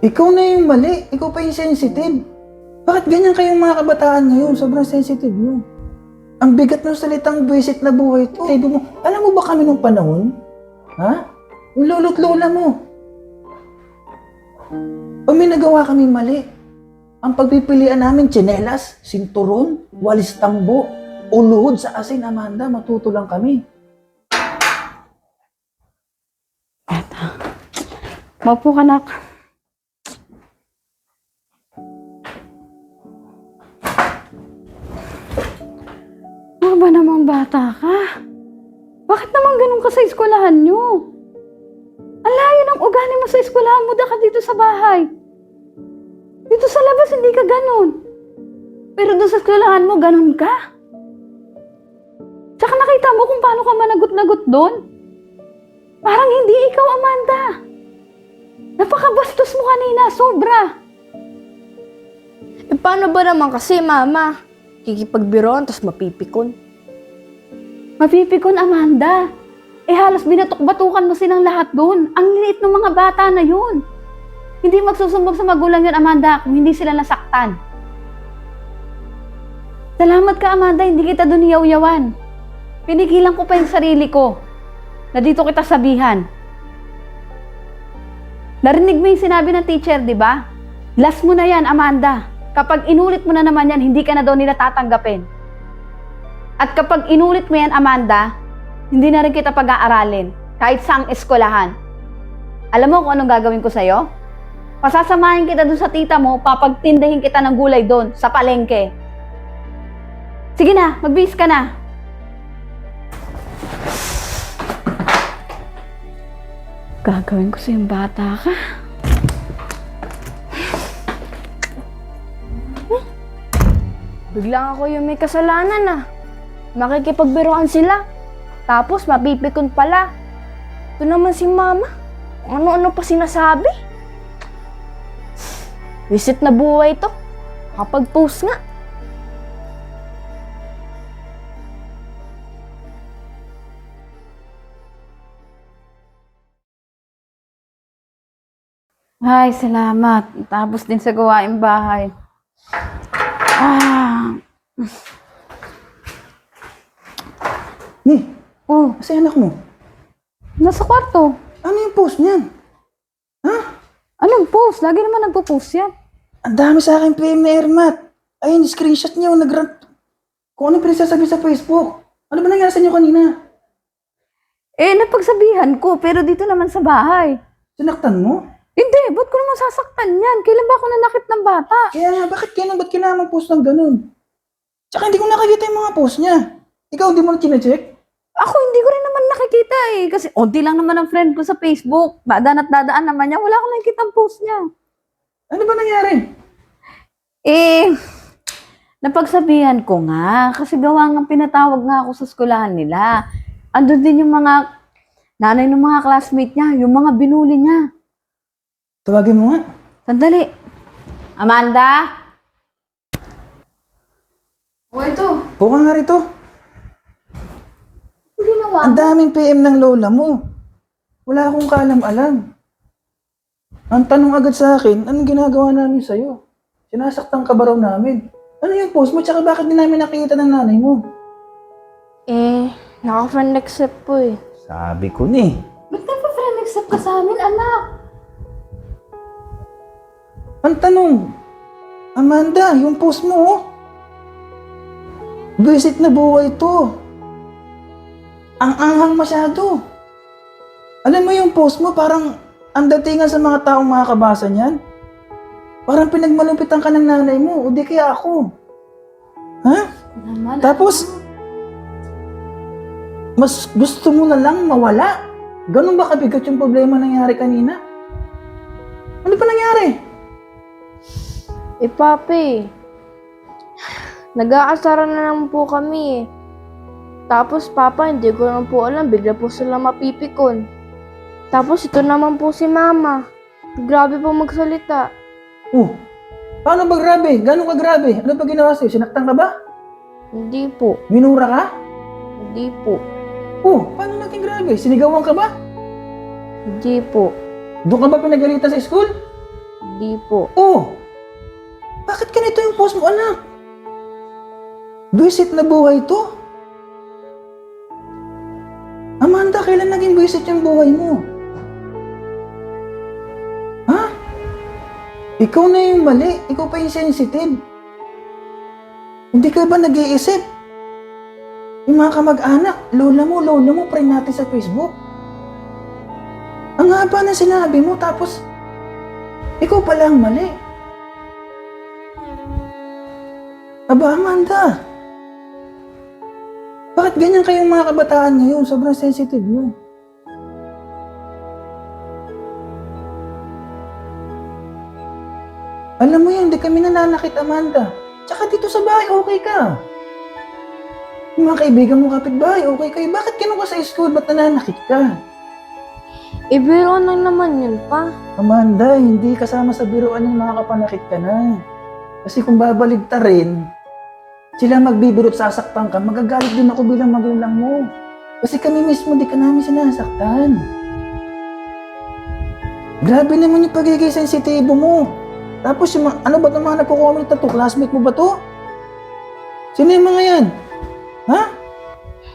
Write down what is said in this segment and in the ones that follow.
Ikaw na yung mali. Ikaw pa yung sensitive. Bakit ganyan kayong mga kabataan ngayon? Sobrang sensitive nyo. Ang bigat ng salitang buwisit na buhay to. Sabi mo, alam mo ba kami nung panahon? Ha? Yung lolo't lola mo. Pag may nagawa kami mali, ang pagpipilian namin, tsinelas, sinturon, walis tambo, uluhod sa asin, Amanda, matuto lang kami. Eto. Maupo ka, nak. Ba namang bata ka? Bakit naman ganun ka sa eskwelahan nyo? Ang layo ng ugali mo sa eskwelahan mo, ka dito sa bahay. Dito sa labas, hindi ka ganun. Pero doon sa eskwelahan mo, ganun ka. Tsaka nakita mo kung paano ka managot-nagot doon. Parang hindi ikaw, Amanda. Napakabastos mo kanina, sobra. Eh, paano ba naman kasi, mama? Kikipagbiroan, tapos mapipikon. Mapipikon, Amanda. Eh halos binatok-batukan mo silang lahat doon. Ang liit ng mga bata na yun. Hindi magsusumbong sa magulang yun, Amanda, kung hindi sila nasaktan. Salamat ka, Amanda, hindi kita doon iyaw-yawan. Pinigilan ko pa yung sarili ko na dito kita sabihan. Narinig mo yung sinabi ng teacher, di ba? Last mo na yan, Amanda. Kapag inulit mo na naman yan, hindi ka na daw nila tatanggapin. At kapag inulit mo yan, Amanda, hindi na rin kita pag-aaralin, kahit saang eskwelahan. Alam mo kung anong gagawin ko sa'yo? Pasasamahin kita doon sa tita mo, papagtindahin kita ng gulay doon, sa palengke. Sige na, magbihis ka na. Gagawin ko sa yung bata ka. Biglang ako yung may kasalanan ah. Makikipagbiroan sila. Tapos mapipikon pala. Ito naman si mama. Ano-ano pa sinasabi. Visit na buhay to. Kapag post nga. Ay, salamat. Tapos din sa gawaing bahay. Ah. Ni, Oh, kasi anak mo. nasa kwarto. Ano yung post niyan? Ha? Anong post? Lagi naman nagpo-post yan. Ang dami sa akin PM na Ermat. Ayun, screenshot niyo, nagrant. Kung ano pinagsasabi sa Facebook. Ano ba nangyari sa inyo kanina? Eh, napagsabihan ko, pero dito naman sa bahay. Sinaktan mo? Hindi, ba't ko naman sasaktan yan? Kailan ba ako nanakit ng bata? Kaya nga, bakit kailan, ba't kailangan mag-post ng ganun? Tsaka hindi ko nakikita yung mga post niya. Ikaw, hindi mo na chinecheck? Ako, hindi ko rin naman nakikita eh. Kasi onti lang naman ang friend ko sa Facebook. Dadaan at dadaan naman niya. Wala akong nakikita ang post niya. Ano ba nangyari? Eh, napagsabihan ko nga. Kasi gawa nga pinatawag nga ako sa skulahan nila. Andun din yung mga nanay ng mga classmate niya. Yung mga binuli niya. Tawagin mo nga. Sandali. Amanda? O ito. Buka nga rito. Hindi nawa. Ang daming PM ng lola mo. Wala akong kaalam-alam. Ang tanong agad sa akin, anong ginagawa namin sa'yo? Sinasaktan ka ba raw namin? Ano yung post mo? Tsaka bakit di namin nakikita ng nanay mo? Eh, naka-friend accept po eh. Sabi ko ni. Ba't ka pa friend accept ka sa amin, anak? Ang tanong, Amanda, yung post mo, oh. Visit na buhay to. Ang anghang masyado. Alam mo yung post mo, parang ang datingan sa mga taong makakabasa niyan. Parang pinagmalupitan ka ng nanay mo, o di kaya ako. Ha? Naman. Tapos, mas gusto mo na lang mawala. Ganun ba kabigat yung problema nangyari kanina? Ano pa nangyari? Eh, papi. Nag-aasara na naman po kami eh. Tapos, papa, hindi ko naman po alam. Bigla po sila mapipikon. Tapos, ito naman po si mama. Grabe po magsalita. Oh, paano ba grabe? Gano'n ka grabe? Ano ba ginawa sa'yo? Sinaktan ka ba? Hindi po. Minura ka? Hindi po. Oh, paano naging grabe? Sinigawan ka ba? Hindi po. Doon ka ba pinagalitan sa school? Di po. Oh! Bakit ganito yung post mo, anak? Buisit na buhay to. Amanda, kailan naging buisit yung buhay mo? Ha? Ikaw na yung mali. Ikaw pa yung sensitive. Hindi ka ba nag-iisip? Yung mga kamag-anak, lola mo, lola mo, pray natin sa Facebook. Ang haba na sinabi mo, tapos ikaw pala ang mali. Aba, Amanda. Bakit ganyan kayong mga kabataan ngayon? Sobrang sensitive nyo. Alam mo yun, hindi kami nananakit, Amanda. Tsaka dito sa bahay, okay ka. Yung mga kaibigan mo kapitbahay, okay kayo. Bakit ka sa school? Ba't nananakit ka? Eh, biro lang naman yun pa. Amanda, hindi kasama sa biruan yung mga kapanakit ka na. Kasi kung babalik ta rin, sila magbibirot sasaktan ka, magagalit din ako bilang magulang mo. Kasi kami mismo di ka namin sinasaktan. Grabe naman yung pagiging sensitibo mo. Tapos yung mga, ano ba itong mga nagko-comment na to? Classmate mo ba to? Sino yung mga yan? Ha?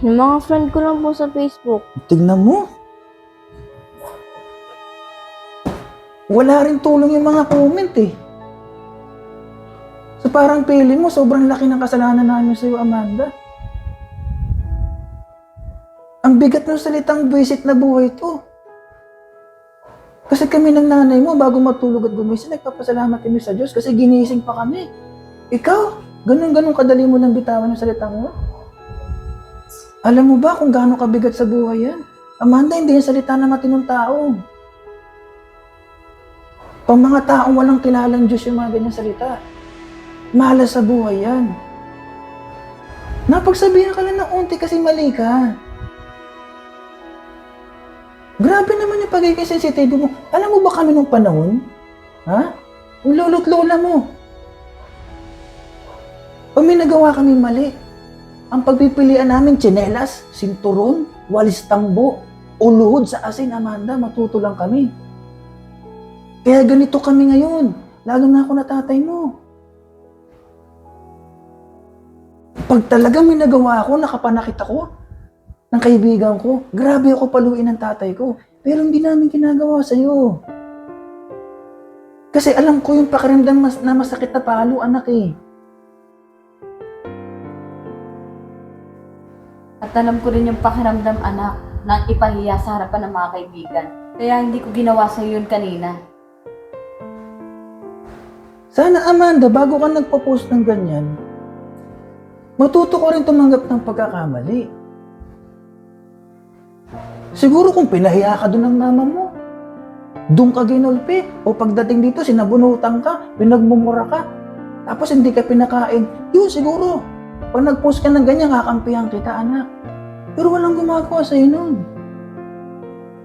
Yung mga friend ko lang po sa Facebook. Tignan mo. Wala rin tulong yung mga comment eh. So parang feeling mo, sobrang laki ng kasalanan namin sa'yo, Amanda. Ang bigat ng salitang visit na buhay to. Kasi kami ng nanay mo, bago matulog at gumising, nagpapasalamat kami sa Diyos kasi ginising pa kami. Ikaw, ganun-ganun kadali mo nang bitawan yung salita mo? Alam mo ba kung gaano kabigat sa buhay yan? Amanda, hindi yan salita ng matinong tao. Pang mga taong walang kilalang Diyos yung mga ganyan salita. Malas sa buhay yan. Napagsabihan ka lang ng unti kasi mali ka. Grabe naman yung pagiging sensitive mo. Alam mo ba kami nung panahon? Ha? Yung lolo't lola mo. Pag may nagawa kami mali, ang pagpipilian namin, tsinelas, sinturon, walis tangbo, o luhod sa asin, Amanda, matuto lang kami. Kaya ganito kami ngayon, lalo na ako na tatay mo. Pag talagang may nagawa ako, nakapanakit ako ng kaibigan ko, grabe ako paluin ng tatay ko. Pero hindi namin ginagawa sa'yo. Kasi alam ko yung pakiramdam mas, na masakit na palo, anak eh. At alam ko rin yung pakiramdam anak na ipahiya sa harapan ng mga kaibigan. Kaya hindi ko ginawa sa yun kanina. Sana Amanda, bago ka nagpo-post ng ganyan, matuto ko rin tumanggap ng pagkakamali. Siguro kung pinahiya ka doon ng mama mo, doon ka ginulpi, o pagdating dito, sinabunutan ka, pinagmumura ka, tapos hindi ka pinakain, yun siguro. Pag nag-post ka ng ganyan, kakampihan kita, anak. Pero walang gumagawa sa'yo nun.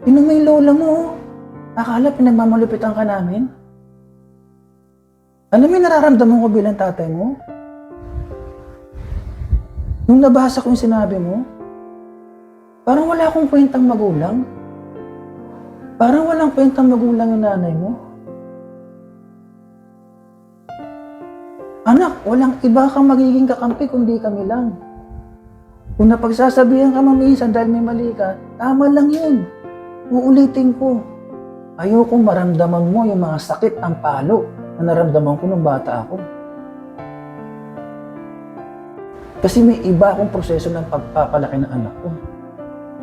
Yun ang may lola mo, oh. Akala pinagmamalupitan ka namin? Alam mo nararamdaman ko bilang tatay mo? Nung nabasa ko yung sinabi mo, parang wala akong kwentang magulang. Parang walang kwentang magulang yung nanay mo. Anak, walang iba kang magiging kakampi kundi kami lang. Kung napagsasabihan ka maminsan dahil may mali ka, tama lang yun. Uulitin ko. Ayoko maramdaman mo yung mga sakit ang palo na naramdaman ko nung bata ako. Kasi may iba akong proseso ng pagpapalaki ng anak ko.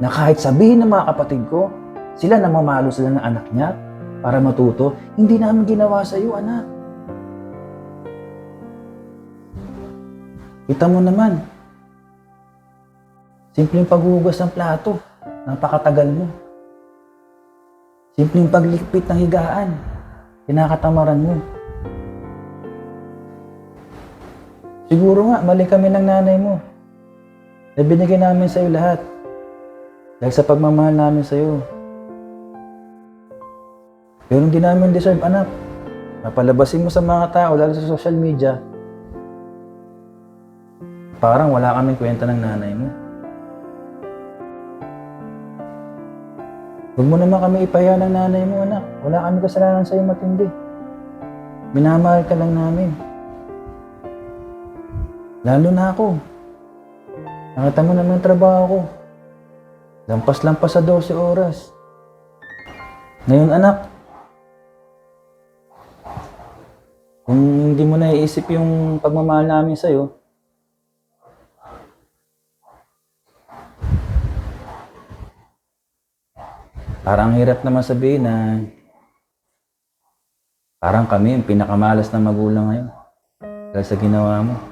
Na kahit sabihin ng mga kapatid ko, sila na mamalo sila ng anak niya para matuto, hindi namin ginawa sa iyo, anak. Kita mo naman, simpleng paghuhugas ng plato, napakatagal mo. Simpleng paglikpit ng higaan, kinakatamaran mo. Siguro nga, mali kami ng nanay mo. Na binigay namin sa'yo lahat. Dahil sa pagmamahal namin sa'yo. Pero hindi namin deserve, anak. Napalabasin mo sa mga tao, lalo sa social media, parang wala kaming kwenta ng nanay mo. Huwag mo naman kami ipahiya ng nanay mo, anak. Wala kami kasalanan sa'yo matindi. Minamahal ka lang namin. Lalo na ako. Nakita mo naman yung trabaho ko. Lampas-lampas sa 12 oras. Ngayon anak, kung hindi mo naiisip yung pagmamahal namin sa'yo, parang hirap naman sabihin na parang kami yung pinakamalas na magulang ngayon dahil sa ginawa mo.